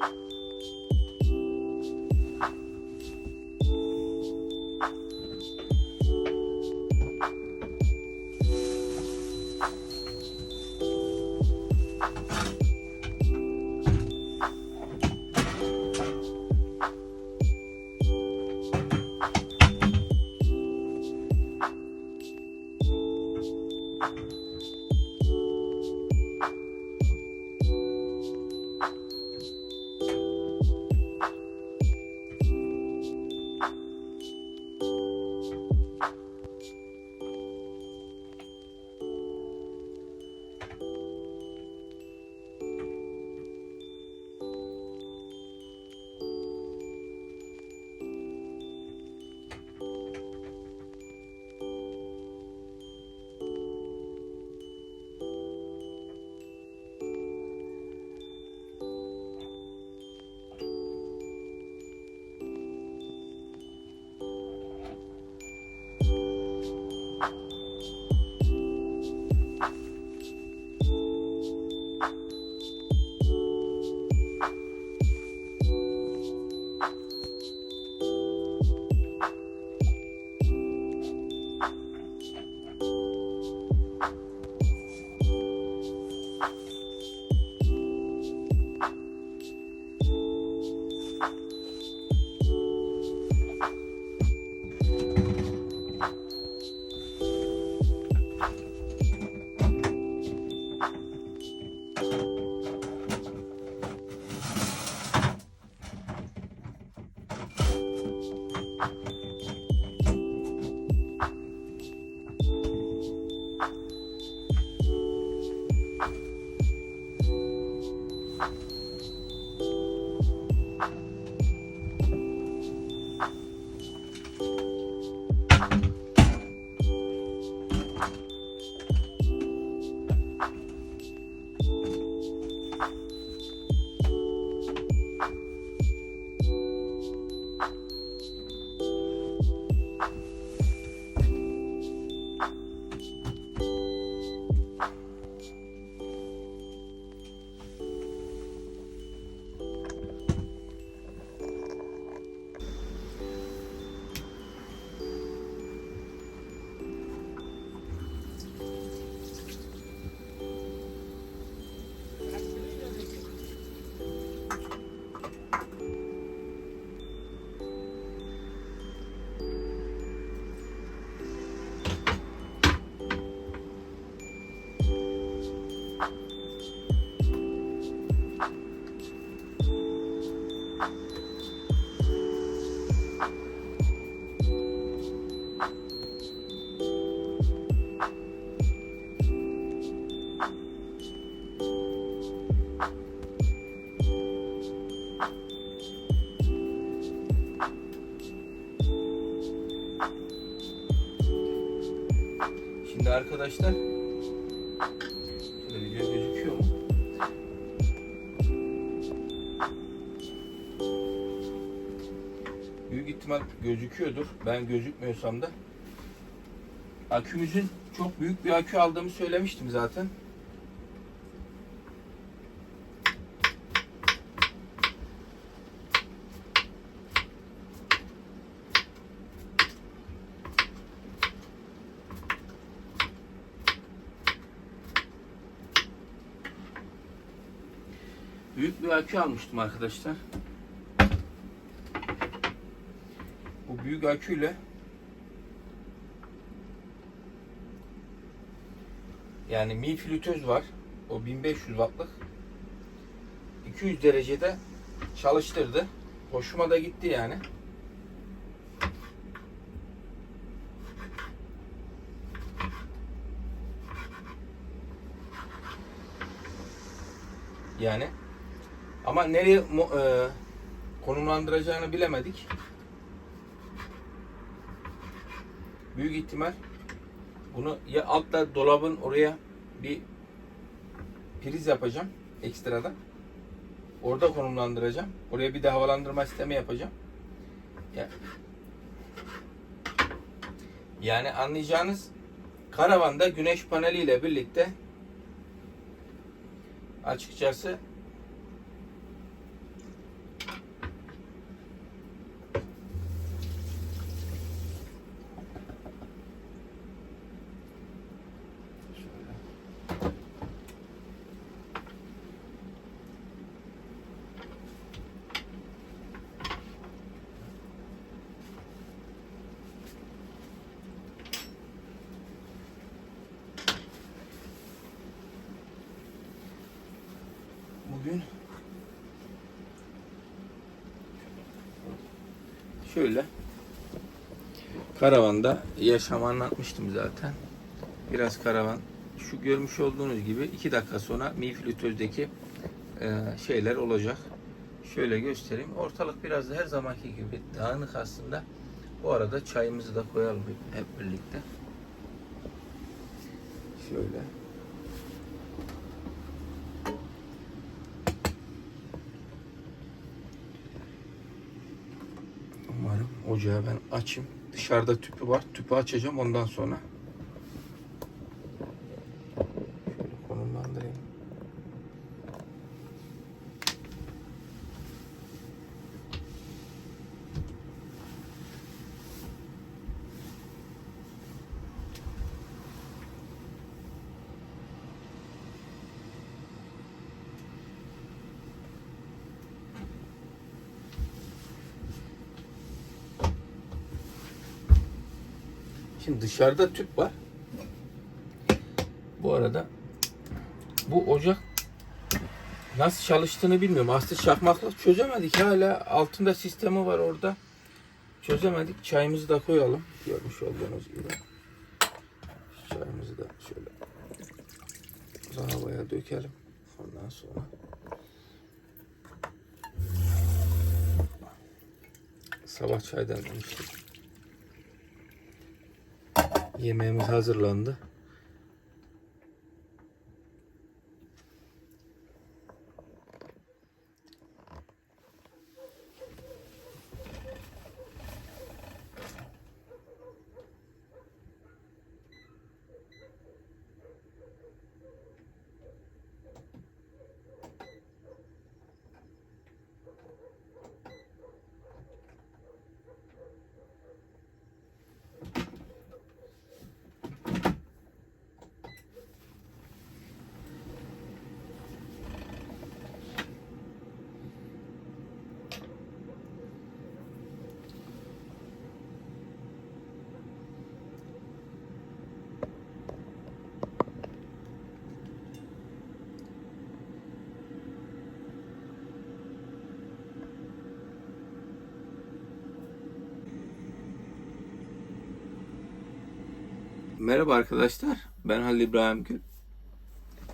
Şimdi Arkadaşlar Şöyle video gözüküyor mu? Büyük ihtimal gözüküyordur. Ben gözükmüyorsam da. Akümüzün çok büyük bir akü aldığımı söylemiştim zaten. Büyük bir akü almıştım arkadaşlar. Bu büyük aküyle yani mi flütöz var. O 1500 wattlık. 200 derecede çalıştırdı. Hoşuma da gitti yani. Yani ama nereye e, konumlandıracağını bilemedik. Büyük ihtimal bunu ya altta dolabın oraya bir priz yapacağım ekstradan. Orada konumlandıracağım. Oraya bir de havalandırma sistemi yapacağım. Ya- Yani anlayacağınız karavanda güneş paneliyle birlikte açıkçası bugün şöyle karavanda yaşamı anlatmıştım zaten. Biraz karavan şu görmüş olduğunuz gibi iki dakika sonra Mi Flütöz'deki e, şeyler olacak. Şöyle göstereyim. Ortalık biraz da her zamanki gibi dağınık aslında. Bu arada çayımızı da koyalım hep birlikte. Şöyle. Ocağı ben açayım. Dışarıda tüpü var. Tüpü açacağım ondan sonra. Şöyle konumlandırayım. Şimdi dışarıda tüp var. Bu arada bu ocak nasıl çalıştığını bilmiyorum. Aslında çakmaklık çözemedik. Hala altında sistemi var orada. Çözemedik. Çayımızı da koyalım. Görmüş olduğunuz gibi. Çayımızı da şöyle havaya dökelim. Ondan sonra sabah çay demlemiştik. Yemeğimiz hazırlandı. Merhaba arkadaşlar. Ben Halil İbrahim Gül.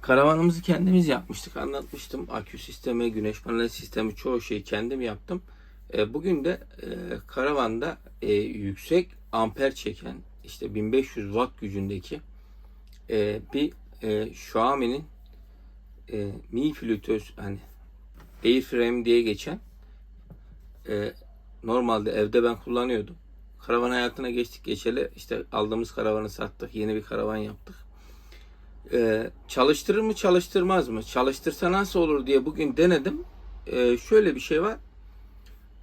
Karavanımızı kendimiz yapmıştık. Anlatmıştım. Akü sistemi, güneş paneli sistemi çoğu şeyi kendim yaptım. E, bugün de e, karavanda e, yüksek amper çeken işte 1500 watt gücündeki e, bir e, Xiaomi'nin e, Mi flütöz hani Airframe diye geçen e, normalde evde ben kullanıyordum. Karavan hayatına geçtik geçeli işte aldığımız karavanı sattık. Yeni bir karavan yaptık. E, çalıştırır mı çalıştırmaz mı? Çalıştırsa nasıl olur diye bugün denedim. E, şöyle bir şey var.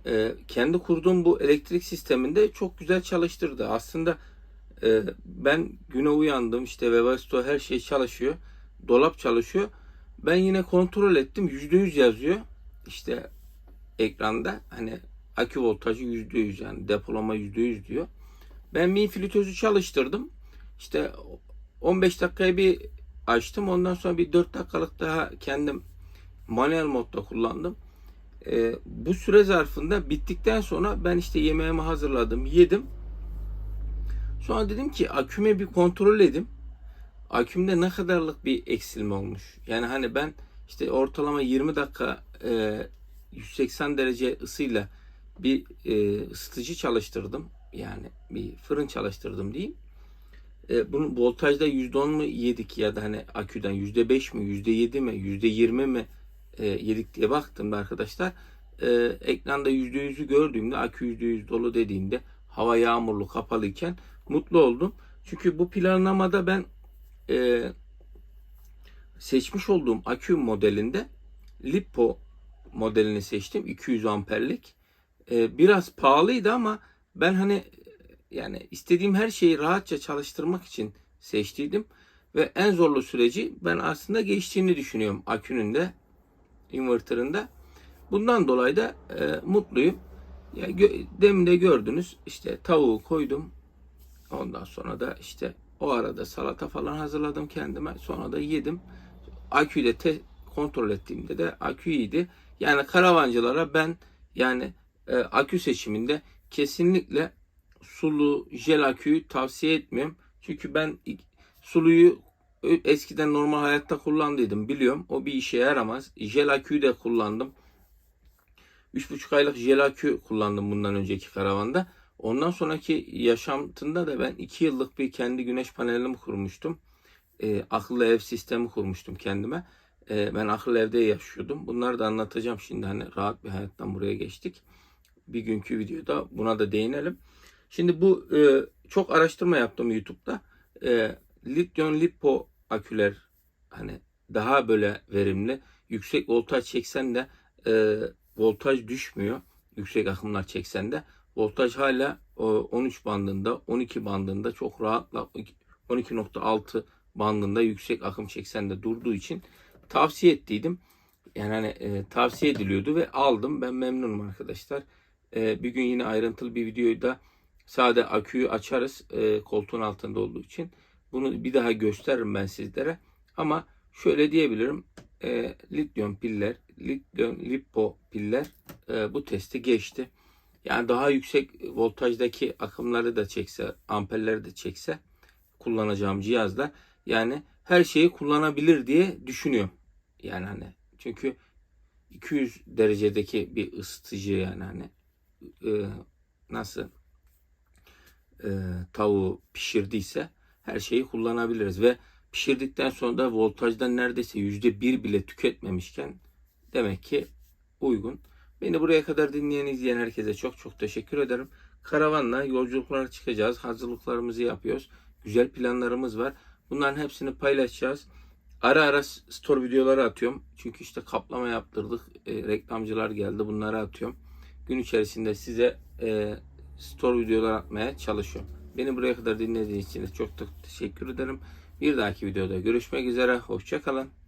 E, kendi kurduğum bu elektrik sisteminde çok güzel çalıştırdı. Aslında e, ben güne uyandım işte Webasto her şey çalışıyor. Dolap çalışıyor. Ben yine kontrol ettim. %100 yazıyor. İşte ekranda hani akü voltajı %100 yani depolama %100 diyor. Ben mi flütözü çalıştırdım. İşte 15 dakikaya bir açtım. Ondan sonra bir 4 dakikalık daha kendim manuel modda kullandım. Ee, bu süre zarfında bittikten sonra ben işte yemeğimi hazırladım, yedim. Sonra dedim ki aküme bir kontrol edeyim. Akümde ne kadarlık bir eksilme olmuş. Yani hani ben işte ortalama 20 dakika e, 180 derece ısıyla bir e, ısıtıcı çalıştırdım. Yani bir fırın çalıştırdım diyeyim. E, bunun voltajda %10 mu yedik ya da hani aküden %5 mi, %7 mi, %20 mi e, yedik diye baktım arkadaşlar. E, ekranda %100'ü gördüğümde akü %100 dolu dediğinde hava yağmurlu kapalıyken mutlu oldum. Çünkü bu planlamada ben e, seçmiş olduğum akü modelinde Lipo modelini seçtim. 200 amperlik. E, biraz pahalıydı ama ben hani yani istediğim her şeyi rahatça çalıştırmak için seçtiydim. Ve en zorlu süreci ben aslında geçtiğini düşünüyorum akünün de inverterında. Bundan dolayı da e, mutluyum. Ya, gö- demin de gördünüz işte tavuğu koydum. Ondan sonra da işte o arada salata falan hazırladım kendime. Sonra da yedim. Aküyü de te- kontrol ettiğimde de akü iyiydi. Yani karavancılara ben yani e, akü seçiminde kesinlikle sulu jel aküyü tavsiye etmiyorum. Çünkü ben suluyu eskiden normal hayatta kullandıydım biliyorum. O bir işe yaramaz. Jel aküyü de kullandım. 3,5 aylık jel akü kullandım bundan önceki karavanda. Ondan sonraki yaşantımda da ben 2 yıllık bir kendi güneş panelimi kurmuştum. E, akıllı ev sistemi kurmuştum kendime. E, ben akıllı evde yaşıyordum. Bunları da anlatacağım şimdi hani rahat bir hayattan buraya geçtik. Bir günkü videoda buna da değinelim. Şimdi bu e, çok araştırma yaptım YouTube'da. E, lityum lipo aküler hani daha böyle verimli. Yüksek voltaj çeksen de e, voltaj düşmüyor. Yüksek akımlar çeksen de voltaj hala e, 13 bandında, 12 bandında çok rahatla 12.6 bandında yüksek akım çeksen de durduğu için tavsiye ettiydim. Yani hani e, tavsiye ediliyordu ve aldım. Ben memnunum arkadaşlar. E, bir gün yine ayrıntılı bir videoyu da sade aküyü açarız e, koltuğun altında olduğu için. Bunu bir daha gösteririm ben sizlere. Ama şöyle diyebilirim. E, lityum piller, lityum lipo piller e, bu testi geçti. Yani daha yüksek voltajdaki akımları da çekse, amperleri de çekse kullanacağım cihazda yani her şeyi kullanabilir diye düşünüyorum. Yani hani çünkü 200 derecedeki bir ısıtıcı yani hani e, nasıl e, tavuğu pişirdiyse her şeyi kullanabiliriz ve pişirdikten sonra da voltajdan neredeyse yüzde bir bile tüketmemişken demek ki uygun. Beni buraya kadar dinleyen izleyen herkese çok çok teşekkür ederim. Karavanla yolculuklara çıkacağız. Hazırlıklarımızı yapıyoruz. Güzel planlarımız var. Bunların hepsini paylaşacağız. Ara ara store videoları atıyorum. Çünkü işte kaplama yaptırdık. E, reklamcılar geldi. Bunları atıyorum. Gün içerisinde size e, store videolar atmaya çalışıyorum. Beni buraya kadar dinlediğiniz için çok teşekkür ederim. Bir dahaki videoda görüşmek üzere. Hoşçakalın.